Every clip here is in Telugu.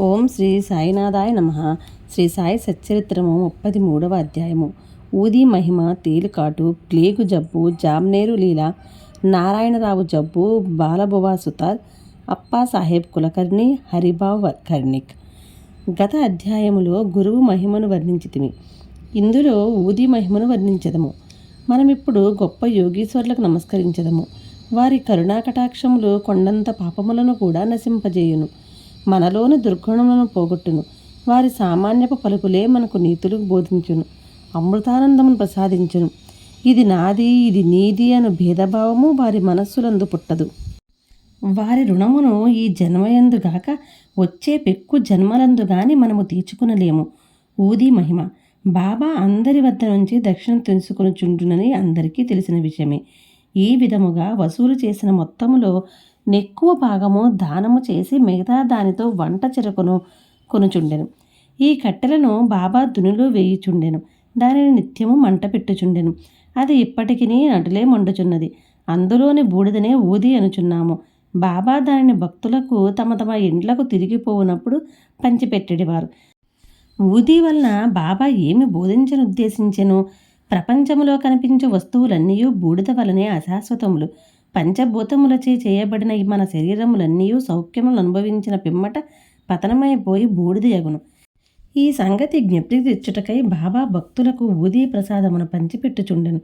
ఓం శ్రీ సాయినాథాయ నమ. శ్రీ సాయి సచ్చరిత్రము ముప్పది మూడవ అధ్యాయము. ఊది మహిమ తేలికాటు ప్లేగు జబ్బు జామ్నేరు లీల నారాయణరావు జబ్బు బాలబువా సుతార్ అప్పా సాహెబ్ కులకర్ణి హరిబావ్ కర్ణిక్. గత అధ్యాయములో గురువు మహిమను వర్ణించితిమి. ఇందులో ఊది మహిమను వర్ణించదము. మనమిప్పుడు గొప్ప యోగీశ్వరులకు నమస్కరించదము. వారి కరుణాకటాక్షములు కొండంత పాపములను కూడా నశింపజేయును. మనలోని దుర్గుణములను పోగొట్టును. వారి సామాన్యపు పలుకులే మనకు నీతులు బోధించును. అమృతానందమును ప్రసాదించును. ఇది నాది ఇది నీది అను భేదభావము వారి మనస్సులందు పుట్టదు. వారి రుణమును ఈ జన్మయందు గాక వచ్చే పెక్కు జన్మలందు గాని మనము తీర్చుకునలేము. ఊది మహిమ. బాబా అందరి వద్ద నుంచి దక్షిణ తెలుసుకుని చుంటునని అందరికీ తెలిసిన విషయమే. ఈ విధముగా వసూలు చేసిన మొత్తములో నెక్కువ భాగము దానము చేసి మిగతా దానితో వంట చెరుకును కొనుచుండెను. ఈ కట్టెలను బాబా దునిలో వేయుచుండెను. దానిని నిత్యము మంట పెట్టుచుండెను. అది ఇప్పటికీ నటులే మండుచున్నది. అందులోని బూడిదనే ఊది అనుచున్నాము. బాబా దానిని భక్తులకు తమ తమ ఇండ్లకు తిరిగిపోవునప్పుడు పంచిపెట్టేవారు ఊది వలన బాబా ఏమి బోధించను ఉద్దేశించెను ప్రపంచంలో కనిపించే వస్తువులన్నీ బూడిద వలనే అశాశ్వతములు. పంచభూతములచే చేయబడిన ఈ మన శరీరములన్నీ సౌఖ్యములు అనుభవించిన పిమ్మట పతనమైపోయి బూడిదయగును ఈ సంగతి జ్ఞప్తి తెచ్చుటకై బాబా భక్తులకు ఊదీ ప్రసాదమును పంచిపెట్టుచుండెను.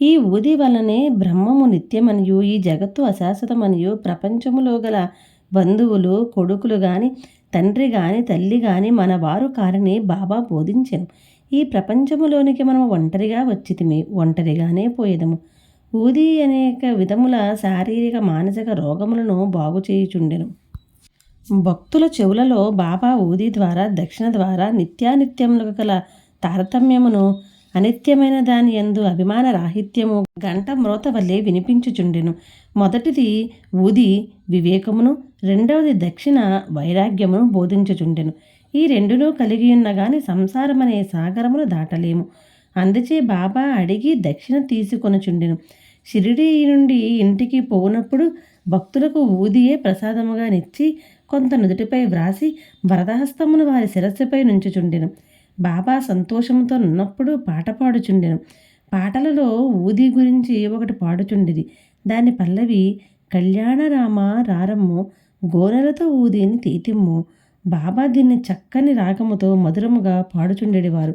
ఈ ఊది వలనే బ్రహ్మము నిత్యమనియు ఈ జగత్తు అశాశ్వతమనియు ప్రపంచములో గల బంధువులు కొడుకులు గాని తండ్రి గాని తల్లి గాని మన వారు కారని బాబా బోధించెను. ఈ ప్రపంచములోనికి మనం ఒంటరిగా వచ్చితిమి ఒంటరిగానే పోయేదము. ఊది అనేక విధముల శారీరక మానసిక రోగములను బాగు చేయుచుండెను. భక్తుల చెవులలో బాబా ఊది ద్వారా దక్షిణ ద్వారా నిత్యానిత్యములకు గల తారతమ్యమును అనిత్యమైన దాని ఎందు అభిమాన రాహిత్యము గంట మ్రోత వల్లే వినిపించుచుండెను. మొదటిది ఊది వివేకమును రెండవది దక్షిణ వైరాగ్యమును బోధించుచుండెను. ఈ రెండును కలిగి ఉన్న గాని సంసారమనే సాగరమును దాటలేము. అందుచే బాబా అడిగి దక్షిణ తీసుకొనుచుండెను. షిరిడి నుండి ఇంటికి పోనప్పుడు భక్తులకు ఊదియే ప్రసాదముగా నిచ్చి కొంత నుదుటిపై వ్రాసి వరదహస్తమును వారి శిరస్సుపై నుంచుచుండెను. బాబా సంతోషంతో ఉన్నప్పుడు పాట పాడుచుండెను. పాటలలో ఊది గురించి ఒకటి పాడుచుండేది. దాని పల్లవి కళ్యాణరామ రారమ్ము గోనెలతో ఊదిని తీతిమ్ము బాబా దీన్ని చక్కని రాగముతో మధురముగా పాడుచుండేవారు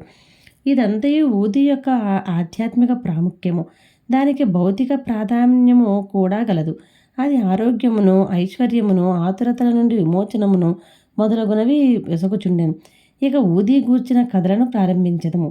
ఇదంతా ఊది యొక్క ఆధ్యాత్మిక ప్రాముఖ్యము. దానికి భౌతిక ప్రాధాన్యము కూడా గలదు. అది ఆరోగ్యమును ఐశ్వర్యమును ఆతురతల నుండి విమోచనమును మొదలగునవి వెసగుచుండెను ఇక ఊది గూర్చిన కథలను ప్రారంభించదము.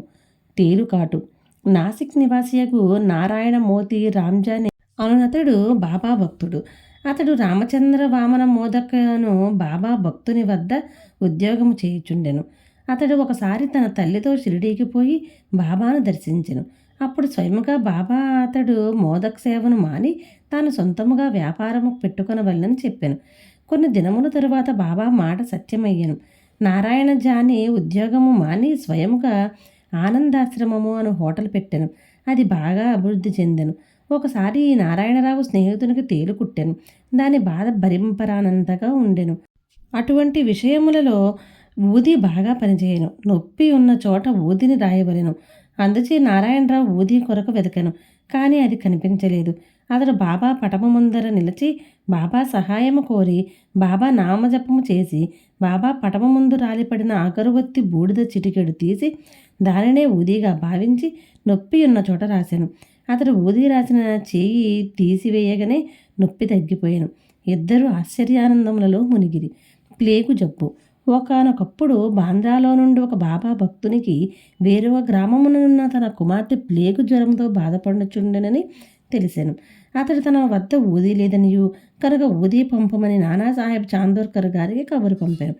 తేలుకాటు. నాసిక్ నివాసియకు నారాయణ మోతి రామ్జాని అనునతడు బాబా భక్తుడు. అతడు రామచంద్ర వామన మోదకను బాబా భక్తుని వద్ద ఉద్యోగము చేయుచుండెను. అతడు ఒకసారి తన తల్లితో షిరిడీకి పోయి బాబాను దర్శించను. అప్పుడు స్వయముగా బాబా అతడు మోదక్ సేవను మాని తాను సొంతముగా వ్యాపారము పెట్టుకొనవల్లని చెప్పాను. కొన్ని దినముల తరువాత బాబా మాట సత్యమయ్యను. నారాయణ జాని ఉద్యోగము మాని స్వయముగా ఆనందాశ్రమము అను హోటల్ పెట్టాను. అది బాగా అభివృద్ధి చెందాను. ఒకసారి నారాయణరావు స్నేహితునికి తేలు కుట్టాను. దాని బాధ భరింపరానంతగా ఉండెను. అటువంటి విషయములలో ఊది బాగా పనిచేయను. నొప్పి ఉన్న చోట ఊదిని రాయవలను. అందుచే నారాయణరావు ఊది కొరకు వెతకను కానీ అది కనిపించలేదు. అతడు బాబా పటము ముందర నిలిచి బాబా సహాయము కోరి బాబా నామజపము చేసి బాబా పటము ముందు రాలిపడిన అగరువత్తి బూడిద చిటికెడు తీసి దానినే ఊదిగా భావించి నొప్పి ఉన్న చోట రాశాను అతడు ఊది రాసిన చేయి తీసివేయగానే నొప్పి తగ్గిపోయాను. ఇద్దరు ఆశ్చర్యానందములలో మునిగిరి. ప్లేగు జబ్బు. ఒకనొకప్పుడు బాంద్రాలో నుండి ఒక బాబా భక్తునికి వేరొక గ్రామమునున్న తన కుమార్తె ప్లేగు జ్వరంతో బాధపడుచుండెనని తెలిసాను. అతడు తన వద్ద ఊది లేదనియు కనుక ఊది పంపమని నానాసాహెబ్ చాందోర్కర్ గారికి కబురు పంపాను.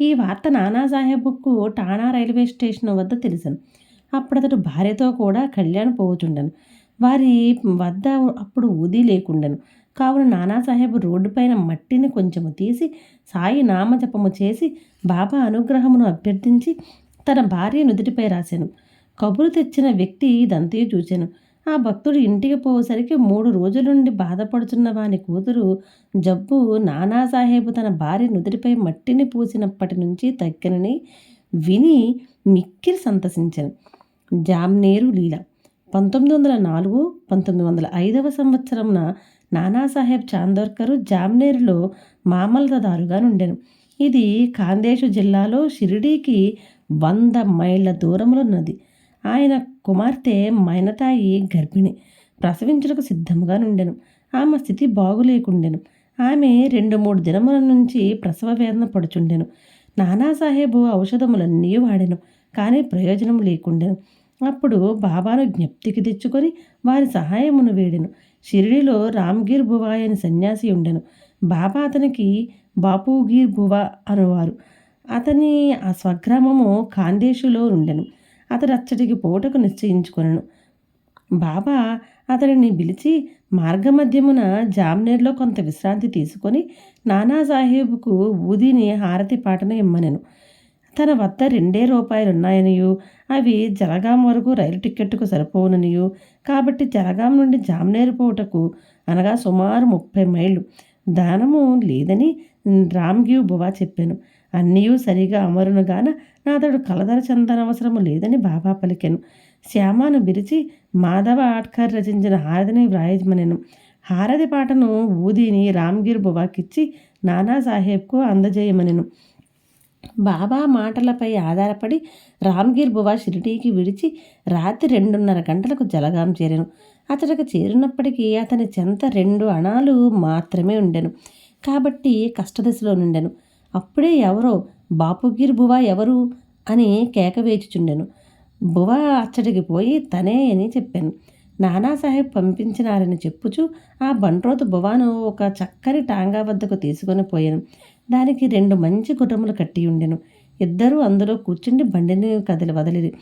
ఈ వార్త నానాసాహెబ్కు టానా రైల్వే స్టేషన్ వద్ద తెలిసాను. అప్పుడు అతడు భార్యతో కూడా కళ్యాణ్ పోవచుండను. వారి వద్ద అప్పుడు ఊది లేకుండాను. కావున నానాసాహెబ్ రోడ్డుపైన మట్టిని కొంచెము తీసి సాయి నామజపము చేసి బాబా అనుగ్రహమును అభ్యర్థించి తన భార్య నుదుటిపై రాశాను. కబురు తెచ్చిన వ్యక్తి ఇదంతయు చూశాను ఆ భక్తుడు ఇంటికి పోయేసరికి మూడు రోజుల నుండి బాధపడుతున్న వాని కూతురు జబ్బు నానాసాహేబు తన భార్య నుదుటిపై మట్టిని పూసినప్పటి నుంచి తగ్గనని విని మిక్కిరి సంతసించాను. జామ్నేరు లీల పంతొమ్మిది వందల నాలుగు పంతొమ్మిది వందల ఐదవ సంవత్సరంన నానాసాహెబ్ చాందోర్కరు జామ్నేరులో మామల్దదారుగా నుండెను. ఇది ఖాందేశు జిల్లాలో షిరిడీకి వంద మైళ్ళ దూరంలో ఉన్నది. ఆయన కుమార్తె మైనతాయి గర్భిణి. ప్రసవించుటకు సిద్ధముగా నుండెను. ఆమె స్థితి బాగులేకుండెను. ఆమె రెండు మూడు దినముల నుంచి ప్రసవ వేదన పడుచుండెను. నానాసాహెబు ఔషధములన్నీ వాడెను కానీ ప్రయోజనం లేకుండెను. అప్పుడు బాబాను జ్ఞప్తికి తెచ్చుకొని వారి సహాయమును వేడెను. షిరిడిలో రామ్గీర్ బువా అని సన్యాసి ఉండెను. బాబా అతనికి బాపూగీర్ బువా అనేవారు. అతని ఆ స్వగ్రామము ఖాందేశులో ఉండెను. అతడు అచ్చటికి పోటకు నిశ్చయించుకొనను. బాబా అతడిని పిలిచి మార్గమధ్యమున జామ్నేర్లో కొంత విశ్రాంతి తీసుకొని నానాసాహేబుకు ఊదిని హారతి పాటన ఇమ్మనెను. తన వద్ద రెండే రూపాయలున్నాయనియు. అవి జలగాం వరకు రైలు టిక్కెట్కు సరిపోవుననియు. కాబట్టి జలగాం నుండి జామ్నేరు పోటకు అనగా సుమారు ముప్పై మైళ్ళు. దానము లేదని రామ్గివ్ బువా చెప్పాను. అన్నీయూ సరిగా అమరునుగాన నాతడు కలదర చందనవసరము లేదని బాబా పలికెను. శ్యామాను బిరిచి మాధవ ఆట్కర్ రచించిన హారతిని వ్రాయజమనెను హారతి పాటను ఊదిని రామ్గిర్ బువాకిచ్చి నానాసాహెబ్కు అందజేయమనెను. బాబా మాటలపై ఆధారపడి రామ్గిర్ బువా షిరిడీకి విడిచి రాత్రి రెండున్నర గంటలకు జలగాం చేరాను. అతడికి చేరినప్పటికీ అతని చెంత రెండు అణాలు మాత్రమే ఉండెను. కాబట్టి కష్టదశలో నుండెను. అప్పుడే ఎవరో బాపుగిర్ బువా ఎవరు? అని కేక వేచుచుండెను. బువా అచ్చడికి పోయి తనే అని చెప్పాను. నానాసాహెబ్ పంపించినారని చెప్పుచు ఆ బండ్రోతు బువాను ఒక చక్కని టాంగా వద్దకు తీసుకొని పోయాను. దానికి రెండు మంచి గుర్రములు కట్టి ఉండెను. ఇద్దరూ అందులో కూర్చుండి బండిని కదిలి వదిలి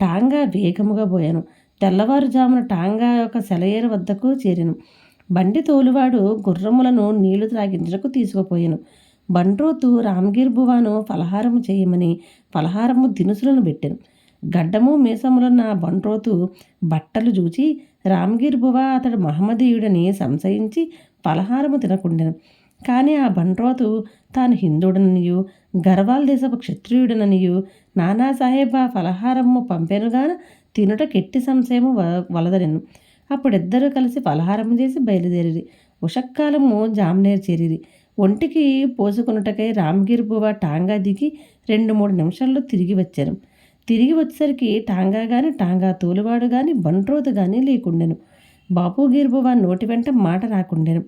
టాంగా వేగముగా పోయాను. తెల్లవారుజామున టాంగా యొక్క సెలయేరు వద్దకు చేరాను. బండి తోలువాడు గుర్రములను నీళ్ళు త్రాగించటకు తీసుకుపోయాను. బండ్రోతు రామ్గిర్ బువాను ఫలహారము చేయమని ఫలహారము దినుసులను పెట్టాను. గడ్డము మీసములున్న బండ్రోతు బట్టలు చూచి రామ్గిర్ బువా అతడు మహమ్మదీయుడని సంశయించి ఫలహారము తినకుండెను. కానీ ఆ బండ్రోతు తాను హిందుడననియు గర్వాల దేశపు క్షత్రియుడననియు నానాసాహెబ్ ఆ ఫలహారము పంపెనుగాన తినుట కెట్టి సంశయము వలదనెను అప్పుడిద్దరూ కలిసి ఫలహారం చేసి బయలుదేరిరి. ఉషక్కాలము జామ్నేర్ చేరిరి. ఒంటికి పోసుకున్నటకై రామగిరి బువ టాంగా దిగి రెండు మూడు నిమిషాల్లో తిరిగి వచ్చారు తిరిగి వచ్చేసరికి టాంగా కానీ టాంగా తోలువాడు కానీ బండ్రోతు కానీ లేకుండెను. బాపు గీర్బువ నోటి వెంట మాట రాకుండెను.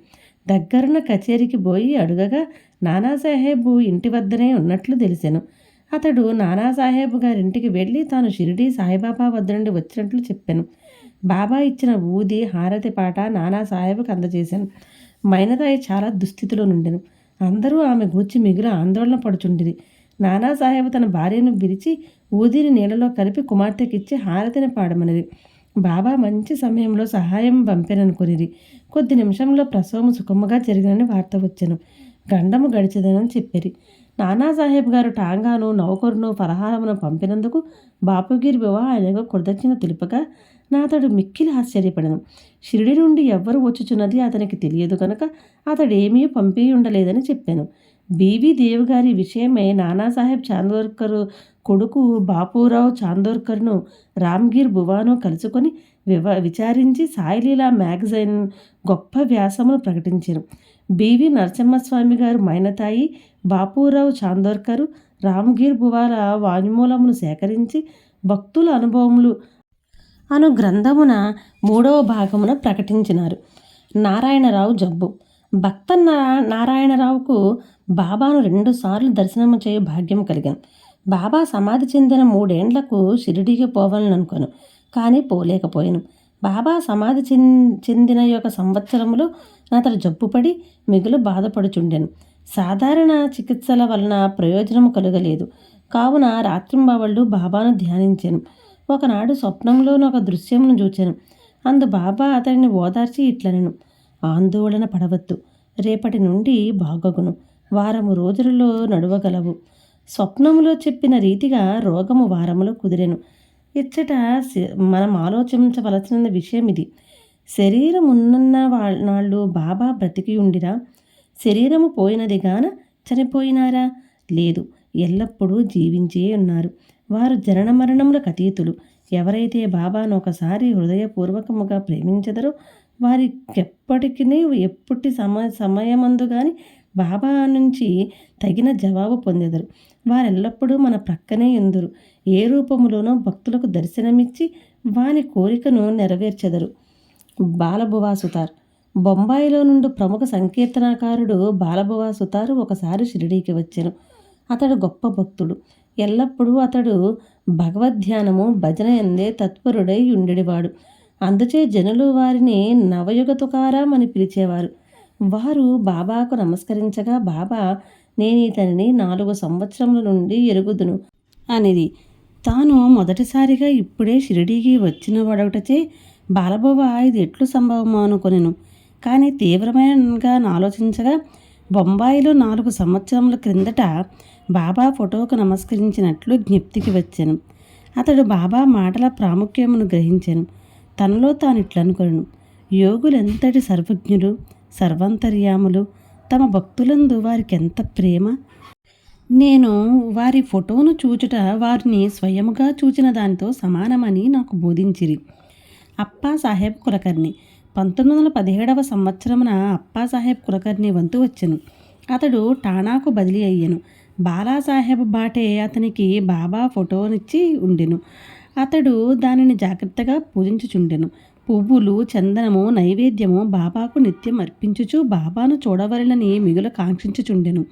దగ్గరున్న కచేరీకి పోయి అడుగగా నానాసాహేబు ఇంటి వద్దనే ఉన్నట్లు తెలిసాను. అతడు నానాసాహేబు గారింటికి వెళ్ళి తాను షిరిడి సాయిబాబా వద్ద నుండి వచ్చినట్లు చెప్పాను. బాబా ఇచ్చిన ఊది హారతి పాట నానాసాహెబ్కి అందజేశాను మైనదాయి చాలా దుస్థితిలో నుండెను. అందరూ ఆమె గూర్చి మిగులు ఆందోళన పడుచుండిరి. నానాసాహెబ్ తన భార్యను విరిచి ఊదిని నీళ్ళలో కలిపి కుమార్తెకిచ్చి హారతిని పాడమనిది బాబా మంచి సమయంలో సహాయం పంపాననుకునిది కొద్ది నిమిషంలో ప్రసవం సుఖముగా జరిగినని వార్త వచ్చాను. గండము గడిచదనని చెప్పిరి. నానాసాహెబ్ గారు టాంగాను నౌకరును ఫలహారమును పంపినందుకు బాపుగిరి వివాహ ఆయనకు కృతజ్ఞత తెలుపగా నాతడు మిక్కిలి ఆశ్చర్యపడను. షిరిడి నుండి ఎవ్వరు వచ్చుచున్నది అతనికి తెలియదు కనుక అతడు ఏమీ పంపి ఉండలేదని చెప్పాను బీవీ దేవి గారి విషయమై నానాసాహెబ్ చాందోర్కరు కొడుకు బాపూరావు చాందోర్కర్ను రామ్గిర్ భువాను కలుసుకొని వివ విచారించి సాయిలీలా మ్యాగజైన్ గొప్ప వ్యాసమును ప్రకటించారు. బివి నరసింహస్వామి గారు మైనతాయి బాపూరావు చాందోర్కరు రామ్గిర్ భువాల వాణిమూలమును సేకరించి భక్తుల అనుభవములు అను గ్రంథమున మూడవ భాగమున ప్రకటించినారు. నారాయణరావు జబ్బు. భక్త నారాయణరావుకు బాబాను రెండుసార్లు దర్శనము చేయ భాగ్యం కలిగాను బాబా సమాధి చెందిన మూడేండ్లకు షిరిడీకి పోవాలని అనుకోను కానీ పోలేకపోయాను. బాబా సమాధి చెందిన యొక్క సంవత్సరములో అతడు జబ్బుపడి మిగులు బాధపడుచుండెను. సాధారణ చికిత్సల వలన ప్రయోజనం కలగలేదు. కావున రాత్రింబవళ్ళు బాబాను ధ్యానించాను. ఒకనాడు స్వప్నంలోని ఒక దృశ్యమును చూచాను. అందు బాబా అతడిని ఓదార్చి ఇట్లనెను ఆందోళన పడవద్దు. రేపటి నుండి బాగగును. వారము రోజులలో నడవగలవు. స్వప్నములో చెప్పిన రీతిగా రోగము వారములో కుదిరెను. ఇచ్చట మనం ఆలోచించవలసిన విషయం ఇది. శరీరం ఉన్నన్న వాళ్ళు నాళ్ళు బాబా బ్రతికి ఉండిరా శరీరము పోయినది గాన చనిపోయినారా? లేదు ఎల్లప్పుడూ జీవించే ఉన్నారు. వారు జనన మరణములకు అతీతులు ఎవరైతే బాబాను ఒకసారి హృదయపూర్వకముగా ప్రేమించదరో వారికెప్పటికీ ఎప్పటి సమ సమయమందు కానీ బాబా నుంచి తగిన జవాబు పొందెదరు. వారెల్లప్పుడూ మన ప్రక్కనే ఎందురు ఏ రూపంలోనో భక్తులకు దర్శనమిచ్చి వాని కోరికను నెరవేర్చెదరు. బాలబువా సుతార్ బొంబాయిలో నుండి ప్రముఖ సంకీర్తనకారుడు బాలబువా సుతారు ఒకసారి షిరిడీకి వచ్చాను. అతడు గొప్ప భక్తుడు. ఎల్లప్పుడూ అతడు భగవద్ధ్యానము భజన ఎందే తత్పరుడై ఉండేవాడు అందుచే జనులు వారిని నవయుగ అని పిలిచేవారు. వారు బాబాకు నమస్కరించగా బాబా నేను ఇతనిని నాలుగు సంవత్సరముల నుండి ఎరుగుదును అనేది. తాను మొదటిసారిగా ఇప్పుడే షిరిడీకి వచ్చిన వాడొకటచే బాలబోవ ఇది ఎట్లు సంభవమో అనుకొనెను. కానీ తీవ్రమైనగా ఆలోచించగా బొంబాయిలో నాలుగు సంవత్సరముల క్రిందట బాబా ఫోటోకు నమస్కరించినట్లు జ్ఞప్తికి వచ్చాను. అతడు బాబా మాటల ప్రాముఖ్యమును గ్రహించాను. తనలో తాను ఇట్లనుకొనెను యోగులెంతటి సర్వజ్ఞులు సర్వంతర్యాములు తమ భక్తులందు వారికి ఎంత ప్రేమ? నేను వారి ఫోటోను చూచుట వారిని స్వయముగా చూచిన దానితో సమానమని నాకు బోధించిరి. అప్పా సాహెబ్ కులకర్ణి. పంతొమ్మిది వందల పదిహేడవ సంవత్సరమున అప్పా సాహెబ్ కులకర్ణి వంతు వచ్చెను. అతడు టాణాకు బదిలీ అయ్యను. బాలాసాహెబ్ బాటే అతనికి బాబా ఫోటోనిచ్చి ఉండెను. అతడు దానిని జాగ్రత్తగా పూజించుచుండెను. పువ్వులు చందనము నైవేద్యము బాబాకు నిత్యం అర్పించుచు బాబాను చూడవలనని మిగుల కాంక్షించుచుండెను.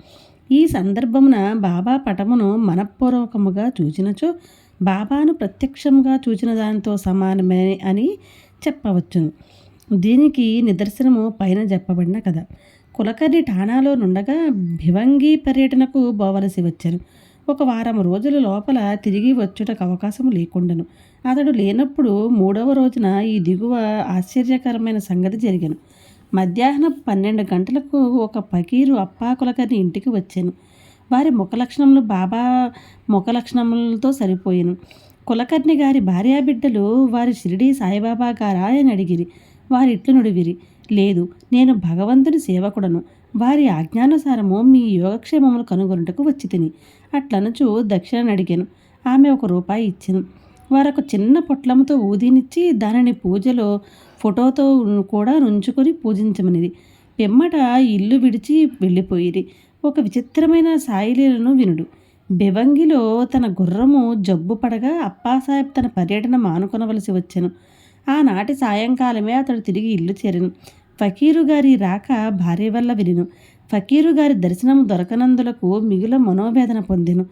ఈ సందర్భమున బాబా పటమును మనఃపూర్వకముగా చూచినచో బాబాను ప్రత్యక్షంగా చూచిన దానితో సమానమే అని చెప్పవచ్చును. దీనికి నిదర్శనము పైన చెప్పబడిన కథ. కులకర్ణి ఠాణాలో నుండగా భివంగి పర్యటనకు పోవలసి వచ్చాను. ఒక వారం రోజుల లోపల తిరిగి వచ్చుటకు అవకాశం లేకుండాను. అతడు లేనప్పుడు మూడవ రోజున ఈ దిగువ ఆశ్చర్యకరమైన సంగతి జరిగాను. మధ్యాహ్నం పన్నెండు గంటలకు ఒక పకీరు అప్పాకులకని కులకర్ణి ఇంటికి వచ్చాను. వారి ముఖ లక్షణములు బాబా ముఖ లక్షణములతో సరిపోయాను. కులకర్ణి గారి భార్యాబిడ్డలు వారి షిరిడి సాయిబాబా గారా అని అడిగిరి. వారి ఇట్లు నుడివిరి లేదు నేను భగవంతుని సేవకుడను. వారి ఆజ్ఞానుసారము మీ యోగక్షేమములు కనుగొనుటకు వచ్చి తిని. అట్లనుచు దక్షిణ అడిగాను. ఆమె ఒక రూపాయి ఇచ్చాను. వారొక చిన్న పొట్లముతో ఊదినిచ్చి దానిని పూజలో ఫోటోతో కూడా నుంచుకొని పూజించమనిది. పిమ్మట ఇల్లు విడిచి వెళ్ళిపోయిరి. ఒక విచిత్రమైన సాయిలీలను వినుడు. బెవంగిలో తన గుర్రము జబ్బు పడగా అప్పాసాహెబ్ తన పర్యటన మానుకొనవలసి వచ్చాను. ఆనాటి సాయంకాలమే అతడు తిరిగి ఇల్లు చేరను. ఫకీరు గారి రాక భార్య వల్ల వినిను. ఫకీరు గారి దర్శనం దొరకనందులకు మిగుల మనోవేదన పొందెను.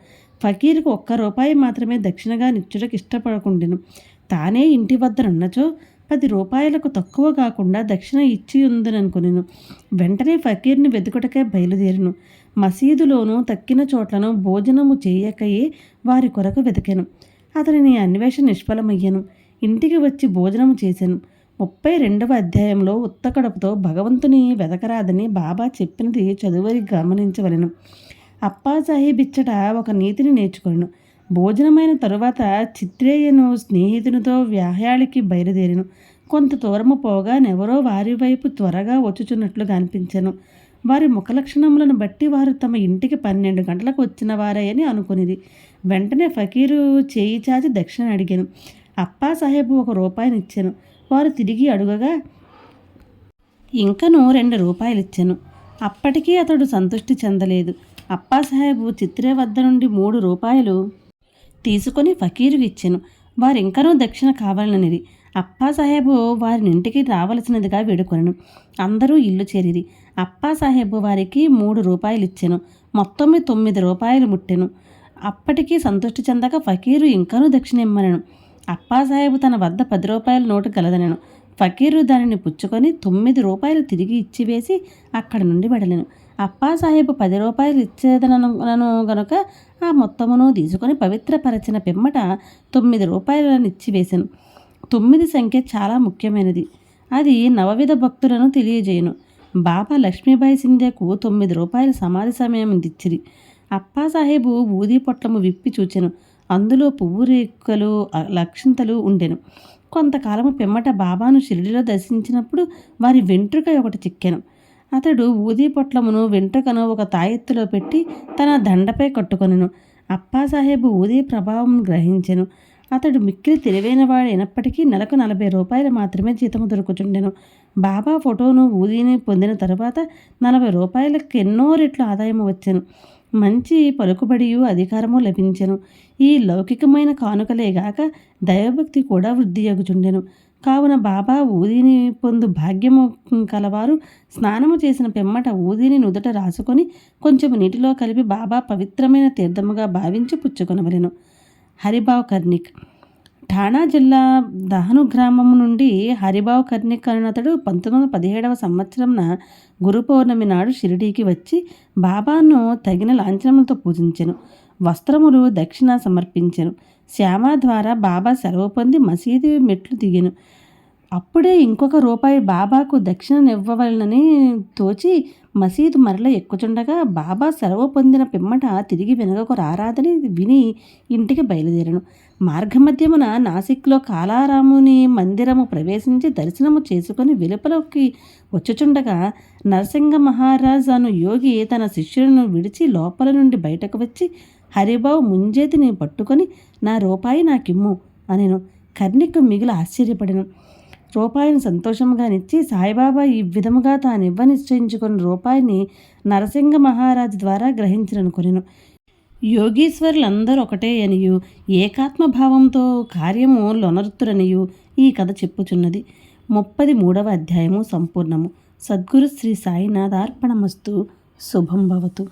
ఫకీరుకు ఒక్క రూపాయి మాత్రమే దక్షిణగా నిచ్చుటకు ఇష్టపడకుండెను. తానే ఇంటి వద్దనున్నచో పది రూపాయలకు తక్కువ కాకుండా దక్షిణ ఇచ్చి ఉందననుకునేను వెంటనే ఫకీర్ని వెతుకుటకే బయలుదేరిను. మసీదులోనూ తక్కిన చోట్లను భోజనము చేయకయే వారి కొరకు వెతికాను అతనిని అన్వేషణ నిష్ఫలమయ్యను. ఇంటికి వచ్చి భోజనము చేశాను ముప్పై రెండవ అధ్యాయంలో ఉత్తకడపుతో భగవంతుని వెదకరాదని బాబా చెప్పినది చదువరి గమనించవలెను. అప్పా సాహెబ్ ఇచ్చట ఒక నీతిని నేర్చుకొను భోజనమైన తరువాత చిత్రేయను స్నేహితునితో వ్యాహ్యాళికి బయలుదేరిను. కొంత దూరము పోగా ఎవరో వారి వైపు త్వరగా వచ్చుచున్నట్లుగా అనిపించను వారి ముఖ లక్షణములను బట్టి వారు తమ ఇంటికి పన్నెండు గంటలకు వచ్చిన వారే అని అనుకునిది. వెంటనే ఫకీరు చేయి చాచి దక్షిణ అడిగాను. అప్పా సాహెబ్ ఒక రూపాయిని ఇచ్చాను వారు తిరిగి అడుగగా ఇంకను రెండు రూపాయలు ఇచ్చాను అప్పటికీ అతడు సంతృష్టి చెందలేదు. అప్పాసాహెబు చిత్రే వద్ద నుండి మూడు రూపాయలు తీసుకొని ఫకీరుకి ఇచ్చాను వారింకనూ దక్షిణ కావాలనిది అప్పాసాహెబు వారిని ఇంటికి రావలసినదిగా వేడుకొనను. అందరూ ఇల్లు చేరిరి. అప్పాసాహెబు వారికి మూడు రూపాయలు ఇచ్చాను మొత్తం తొమ్మిది రూపాయలు ముట్టెను. అప్పటికీ సంతృష్టి చెందక ఫకీరు ఇంకనూ దక్షిణ ఇమ్మనను అప్పాసాహెబు తన వద్ద పది రూపాయల నోటు గలదనను. ఫకీరు దానిని పుచ్చుకొని తొమ్మిది రూపాయలు తిరిగి ఇచ్చివేసి అక్కడి నుండి వెడలేను. అప్పాసాహెబు పది రూపాయలు ఇచ్చేదనను గనుక ఆ మొత్తమును తీసుకొని పవిత్రపరచిన పిమ్మట తొమ్మిది రూపాయలను ఇచ్చివేశాను తొమ్మిది సంఖ్య చాలా ముఖ్యమైనది. అది నవవిధ భక్తులను తెలియజేయను. బాబా లక్ష్మీబాయి సింధేకు తొమ్మిది రూపాయల సమాధి సమయం ఇచ్చిరి అప్పాసాహెబు ఊదీ పొట్లము విప్పి చూచెను. అందులో పువ్వు రేకులు లక్షంతలు ఉండెను. కొంతకాలము పిమ్మట బాబాను షిరిడిలో దర్శించినప్పుడు వారి వెంట్రుక ఒకటి చిక్కెను. అతడు ఊదీ పొట్లమును వెంట్రుకను ఒక తాయెత్తులో పెట్టి తన దండపై కట్టుకొనెను. అప్పాసాహెబు ఊదీ ప్రభావం గ్రహించెను. అతడు మిక్కిలి తెలివైనవాడు వాడైనప్పటికీ నెలకు నలభై రూపాయలు మాత్రమే జీతము దొరుకుతుండెను బాబా ఫోటోను ఊదీని పొందిన తరువాత నలభై రూపాయలకు ఎన్నో రెట్లు ఆదాయము వచ్చాను. మంచి పలుకుబడియు అధికారము లభించెను. ఈ లౌకికమైన కానుకలేగాక దైవభక్తి కూడా వృద్ధి అగుచుండెను కావున బాబా ఊదిని పొందు భాగ్యము కలవారు స్నానము చేసిన పెమ్మట ఊదిని నుదుట రాసుకొని కొంచెం నీటిలో కలిపి బాబా పవిత్రమైన తీర్థముగా భావించి పుచ్చుకొనవలెను. హరిబావ్ కర్ణిక్ ఠాణా జిల్లా దహను గ్రామం నుండి హరిబావ్ కర్నిక్ అతడు పంతొమ్మిది వందల పదిహేడవ సంవత్సరంన గురు పౌర్ణమి నాడు షిరిడీకి వచ్చి బాబాను తగిన లాంఛనములతో పూజించెను. వస్త్రములు దక్షిణ సమర్పించెను. శ్యామ ద్వారా బాబా సెలవు పొంది మసీదు మెట్లు దిగెను. అప్పుడే ఇంకొక రూపాయి బాబాకు దక్షిణనివ్వవలనని తోచి మసీదు మరల ఎక్కుచుండగా బాబా సెలవు పొందిన పిమ్మట తిరిగి వెనుకకు రారాదని విని ఇంటికి బయలుదేరను. మార్గమధ్యమున నాసిక్లో కాలారాముని మందిరము ప్రవేశించి దర్శనము చేసుకుని వెలుపలోకి వచ్చుచుండగా నరసింగ మహారాజ్ అను యోగి తన శిష్యులను విడిచి లోపల నుండి బయటకు వచ్చి హరిబాబు ముంజేతిని పట్టుకొని నా రూపాయి నాకిమ్ము అనేను. కర్ణిక్ మిగిలి ఆశ్చర్యపడిను. రూపాయిని సంతోషంగానిచ్చి సాయిబాబా ఈ విధముగా తానివ్వ నిశ్చయించుకున్న రూపాయిని నరసింగ మహారాజు ద్వారా గ్రహించనుకొనెను యోగీశ్వరులందరూ ఒకటే అనియు. ఏకాత్మభావంతో కార్యము లొనరుత్తురనియు. ఈ కథ చెప్పుచున్నది. ముప్పది మూడవ అధ్యాయము సంపూర్ణము. సద్గురు శ్రీ సాయినాథార్పణమస్తు. శుభం భవతు.